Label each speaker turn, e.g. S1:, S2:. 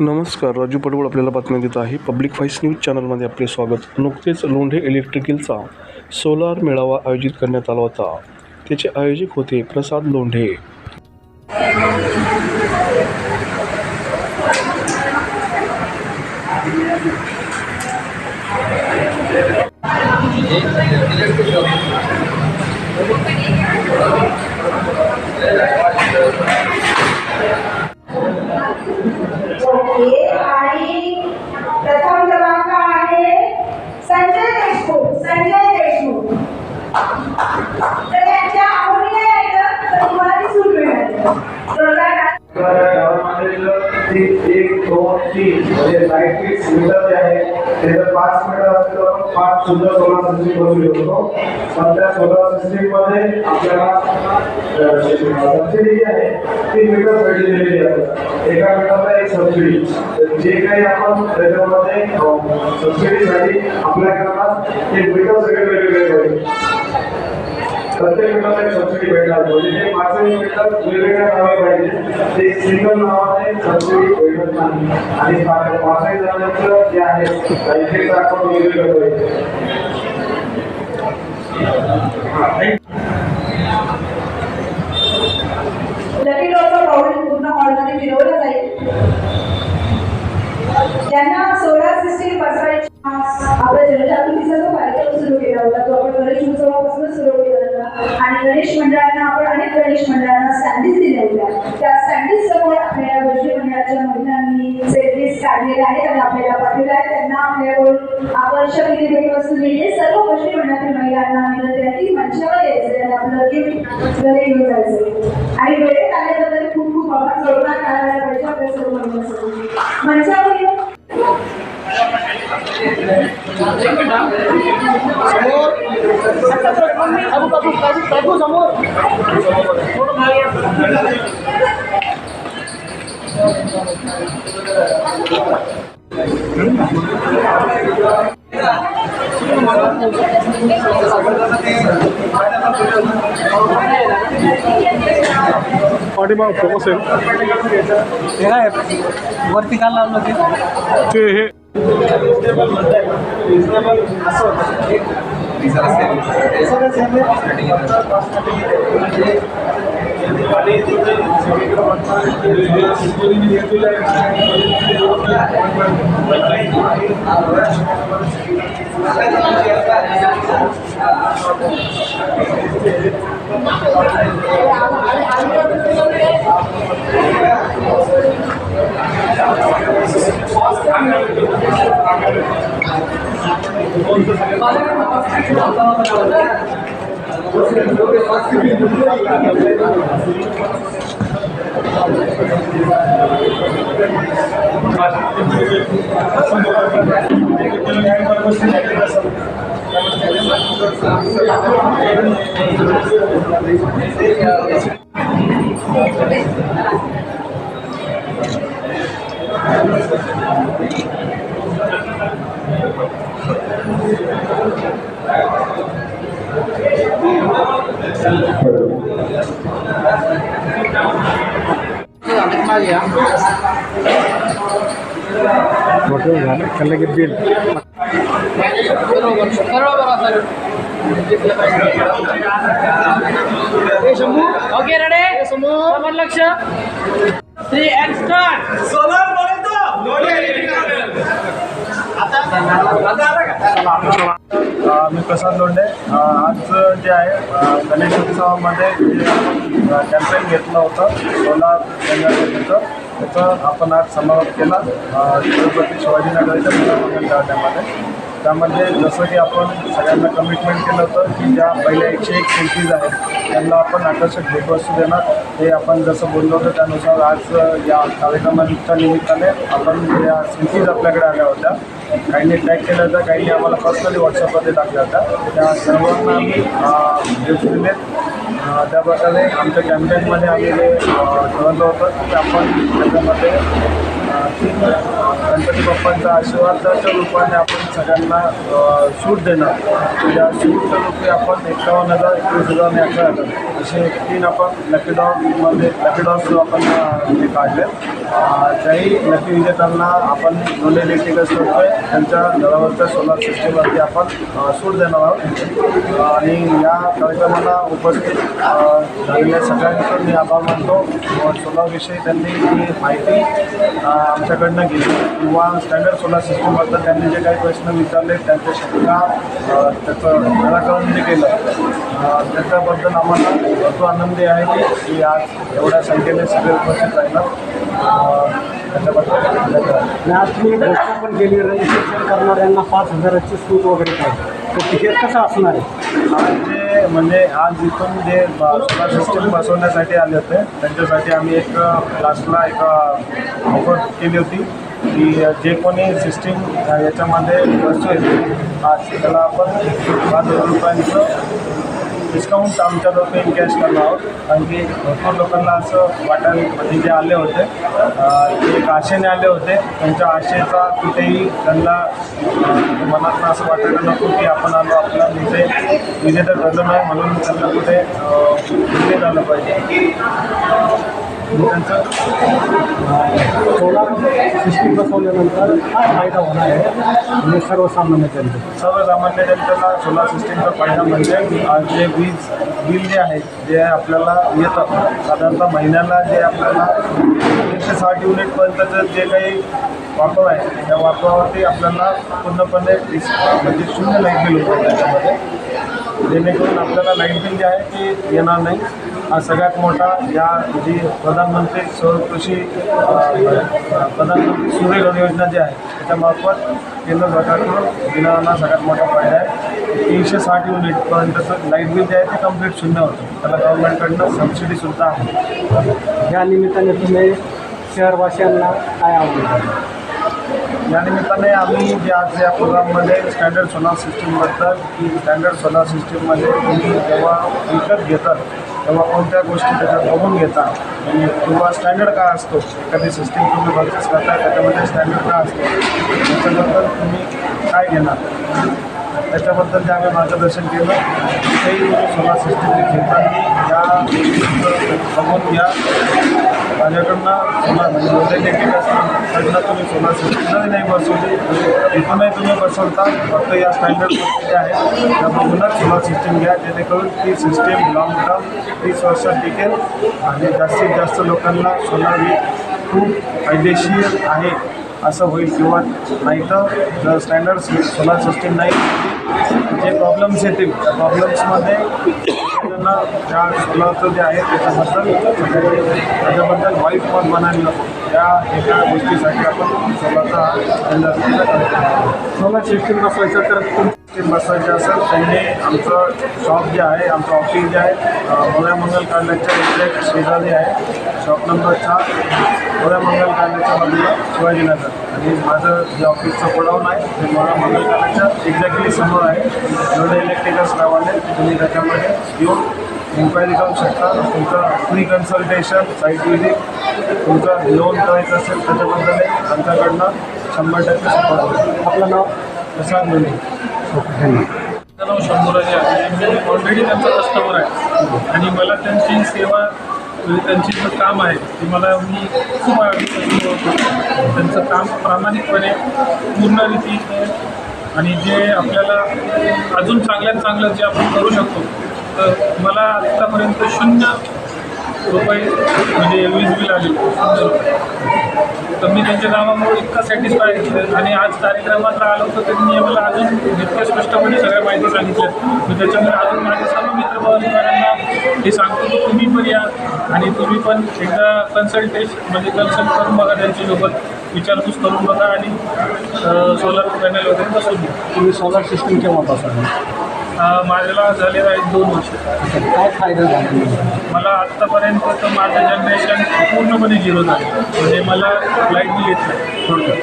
S1: नमस्कार राजू पडवळ आपल्याला बातम्या देत आहे. पब्लिक व्हॉइस न्यूज चॅनलमध्ये आपले स्वागत. नुकतेच लोंढे इलेक्ट्रिकलचा सोलार मेळावा आयोजित करण्यात आला होता. त्याचे आयोजक होते प्रसाद लोंढे.
S2: आहे आणि प्रथम क्रमांक आहे संजय देशमुख संजय देशमुख. तर त्यांच्या आवडीने यायचं तर तुम्हाला ती सूट मिळाली
S3: एक दोन तीन म्हणजे लाइट फिक्स मीटर जे आहे त्याचं पाच मीटर असेल आपण पाच सुद्धा सोलार सिस्टीम बसवू शकतो पण त्या सोलार सिस्टीम आपल्याला सबसिडी जी आहे ती मीटर भेटी दिलेली आहे एका मीटरला एक सबसिडी जे काही आपण त्याच्यामध्ये सबसिडीसाठी अप्लाय ते मीटर सगळे वेगवेगळे पाहिजे प्रत्येक मीटरला एक सबसिडी भेटणार म्हणजे ते पाचही मीटर वेगवेगळ्या नावे पाहिजे ते सिंगल नावाने सबसिडी भेटत नाही. आणि पाचही जणांचं जे आहे बँकेचं अकाउंट वेगवेगळं पाहिजे
S2: लकी डॉटचा प्रॉब्लेम पूर्ण हॉलमध्ये फिरवला जाईल. त्यांना सोलार सिस्टीम बसवायची आपल्या जनजागृतीचा जो कार्यक्रम सुरू केला होता तो आपण गणेश उत्सवापासून सुरू केला. आणि गणेश मंडळांना आपण अनेक गणेश मंडळांना सँडीज दिल्या होत्या त्या सँडीज समोर आपल्या गोष्टी मंडळाच्या महिलांनी सेल्फीज काढलेले आहेत आणि आपल्याला पाठवले आहेत. त्यांना आपल्याकडून आकर्षक इथे भेटवस्तू मिळते सर्व गोष्टी मंडळातील महिलांना मिळत आहे की मंचावर यायचं आणि आपलं गिफ्ट घरी घेऊन जायचं आणि वेळेत आल्याबद्दल खूप खूप आभार. जोरदार करायला पाहिजे आपल्या सर्व महिलांसाठी. मंचावर येऊन
S1: पाठीमाग फोकस आहे.
S4: वरती काल लावलं ते? डिझल असेल.
S1: आणि ते हे मोठं झालं. खाल्लं की बिल.
S4: ओके रेडे समोर लक्ष. थ्री स्टार्ट
S3: अ, मी प्रसाद लोंढे. अ, आज जे आहे अ, गणेश उत्सवामध्ये जे आपण कॅम्पेन घेतलं होतं. सोलार जनरेटरचं त्याचं आपण आज समारोप केला. छत्रपती शिवाजीनगरच्या मुलामंगल गार्डनमध्ये त्यामध्ये जसं की आपण सगळ्यांना कमिटमेंट केलं होतं की ज्या पहिल्या एकशे एक सेल्फीज आहेत त्यांना आपण आकर्षक भेटवस्तू देणार. हे आपण जसं बोललो होतं त्यानुसार आज या कार्यक्रमाच्या निमित्ताने आपण या सेल्फीज आपल्याकडे आल्या होत्या. काहींनी टॅग केल्या होतं काहींनी आम्हाला पर्सनली व्हॉट्सअपमध्ये टाकल्या होत्या. त्या सर्वांना आम्ही गिफ्ट दिलेत. त्या प्रकारे आमच्या कॅम्पेनमध्ये आम्ही जे ठरवलं होतं. ते आपण त्याच्यामध्ये गणपती बाप्पांचा आशीर्वादाच्या रूपाने आपण सगळ्यांना सूट देणार. त्या सूटच्या रूपी आपण एकावन्न हजार एकवीस हजार आणि अकरा हजार असे तीन आपण लकी डॉगमध्ये लकी डॉग्स आपण काढले. त्याही लकी विजेत्यांना आपण दोन्ही इलेक्ट्रिकल्स करतोय त्यांच्या घरावरच्या सोलार सिस्टीमवरती आपण सूट देणार आहोत. आणि या कार्यक्रमाला उपस्थित झालेल्या सगळ्यांचे मी आभार मानतो. सोलारविषयी त्यांनी जी माहिती आमच्याकडनं घेतली किंवा स्टँडर्ड सोलार सिस्टीमबद्दल त्यांनी जे काही प्रश्न विचारले त्यांच्या शंका त्याचं निराकरण जे केलं त्याच्याबद्दल आम्हाला भरपूर आनंदी आहे की- की आज एवढ्या संख्येने सगळे उपस्थित राहिलं.
S5: आणि आज तुम्ही घोषणा पण केली रजिस्ट्रेशन करणाऱ्यांना पाच हजाराची सूट वगैरे काय. तर तिकीट कसं असणार आहे?
S3: आज जे म्हणजे आज इथून जे सोलार सिस्टीम बसवण्यासाठी आले होते त्यांच्यासाठी आम्ही एक क्लासला एक ऑफर केली होती की जे कोणी सिस्टीम याच्यामध्ये बसवेल आज त्याला आपण पाच हजार रुपयांचं डिस्काउंट आमच्यातर्फे कॅश करणार आहोत. कारण की भरपूर लोकांना असं वाटायला म्हणजे जे आले होते ते एक आशेने आले होते त्यांच्या आशेचा कुठेही त्यांना अं, मनात असं वाटायला नको की आपण आलो आपला विजय विजेता ठरलं नाही म्हणून त्यांना कुठे विजय झालं पाहिजे. त्यांचं
S5: सोलार सिस्टीम बसवल्यानंतर काय फायदा होणार आहे. म्हणजे सर्वसामान्य जनतेला
S3: सर्वसामान्य जनतेला सोलार सिस्टीमचा फायदा म्हणजे आज जे वीज बिल जे आहे जे आपल्याला येतं साधारणतः महिन्याला जे आपल्याला एकशे साठ युनिटपर्यंतचं जे काही वापर आहे त्या वापरावरती आपल्याला पूर्णपणे डिस म्हणजे शून्य लाइट बिल होतं त्याच्यामध्ये. जेणेकरून आपल्याला लाइट बिल जे आहे ते येणार नाही. हा सगळ्यात मोठा या जी प्रधानमंत्री सौर कृषी प्रधानमंत्री सूर्यघर योजना जी आहे त्याच्यामार्फत केंद्र सरकारकडून दिलेला सगळ्यात मोठा फायदा आहे. तीनशे साठ युनिटपर्यंतचं लाइट बिल जे आहे ते कंप्लीट शून्य होतं. त्याला गव्हर्नमेंटकडनं सबसिडीसुद्धा आहे.
S5: या निमित्ताने तुम्ही शहरवासियांना काय आवडतं
S3: या निमित्ताने आम्ही जे आज या प्रोग्राममध्ये स्टँडर्ड सोलार सिस्टीमबद्दल की स्टँडर्ड सोलार सिस्टीममध्ये तुम्ही जेव्हा विकत घेतात तेव्हा कोणत्या गोष्टी त्याच्यात बघून घेता आणि किंवा स्टँडर्ड काय असतो? एखादी सिस्टीम तुम्ही परचेस करता त्याच्यामध्ये स्टँडर्ड काय असतो? त्याच्याबद्दल तुम्ही काय घेणार? त्याच्याबद्दल जे आम्ही मार्गदर्शन केलं तेही सोलार सिस्टीम घेताना या बघून घ्या. माझ्याकडनं सोलार म्हणजे मोठे कडनं तुम्ही सोलार सिस्टीम नाही बसवली. इथूनही तुम्ही बसवता फक्त या स्टँडर्ड गोष्टी ज्या त्या बघूनच सोलार सिस्टीम घ्या. जेणेकरून ती सिस्टीम लॉंग टर्म तीस वर्षात टिकेल. आणि जास्तीत जास्त लोकांना सोलार ही खूप फायदेशीर आहे असं होईल किंवा नाहीतर जर स्टँडर्ड सोलार सिस्टीम नाही जे प्रॉब्लेम्स येतील त्या प्रॉब्लेम्समध्ये त्यांना त्या सोलरचं जे आहे त्याच्याबद्दल त्याच्याबद्दल वाईट पण बनायला त्या एका गोष्टीसाठी आपण सोलारचा हा टेंडर करतो.
S5: सोलार सिस्टीम बसवायचं तर तुम
S3: सिस्टीम बसवायचे असेल. त्यांनी आमचं शॉप जे आहे आमचं ऑफिस जे आहे गोव्या मंगल कार्यालयाच्या एक्झॅक्ट शेजारी आहे. शॉप नंबर चार गोव्या मंगल कार्यालयाच्या बाजूला शिवाजीनगर. आणि माझं जे ऑफिसचं गोडाऊन आहे ते मला मंगलकाराच्या एक्झॅक्टली समोर आहे. एवढे इलेक्ट्रिकल्स नावाने तुम्ही त्याच्यामध्ये येऊन इन्क्वायरी करू शकता. तुमचं फ्री कन्सल्टेशन साईट विजिट तुमचं लोन करायचं असेल त्याच्याबद्दल आमच्याकडनं शंभर टक्के सपोर्ट होईल.
S5: आपलं नाव
S3: प्रसाद मुली
S5: धन्यवाद
S6: नाव शंभूराजे आहे. ऑलरेडी त्यांचा कस्टमर आहे. आणि मला त्यांची सेवा म्हणजे त्यांची जे काम आहे ते मला मी खूप त्यांचं काम प्रामाणिकपणे पूर्ण रीतीने आणि जे आपल्याला अजून चांगल्यात चांगलं जे आपण करू शकतो तर मला आत्तापर्यंत शून्य रुपये म्हणजे वीज बिल आले शून्य रुपये. तर मी त्यांच्या कामामुळे इतका सॅटिस्फाय आणि आज कार्यक्रमाला आलो तर त्यांनी मला अजून इतक्या स्पष्टपणे सगळ्या माहिती सांगितल्या. मी त्याच्यामुळे अजून माझ्या सर्व मित्रपरिवारांना हे सांगतो तुम्ही पण या आणि तुम्ही पण एकदा कन्सल्टेशन म्हणजे कन्सल्ट करून बघा त्यांच्यासोबत विचारपूस करून बघा आणि सोलर पॅनल वगैरे बसवून घ्या
S5: तुम्ही सोलार सिस्टीम केव्हा बसवलं
S6: अं, माझ्याला झालेलं आहे दोन वर्ष.
S5: काय फायदा झाला?
S6: मला आत्तापर्यंत तर माझं जनरेशन पूर्णपणे झिरो झालं. म्हणजे मला लाइट बिल येत नाही. थोडक्यात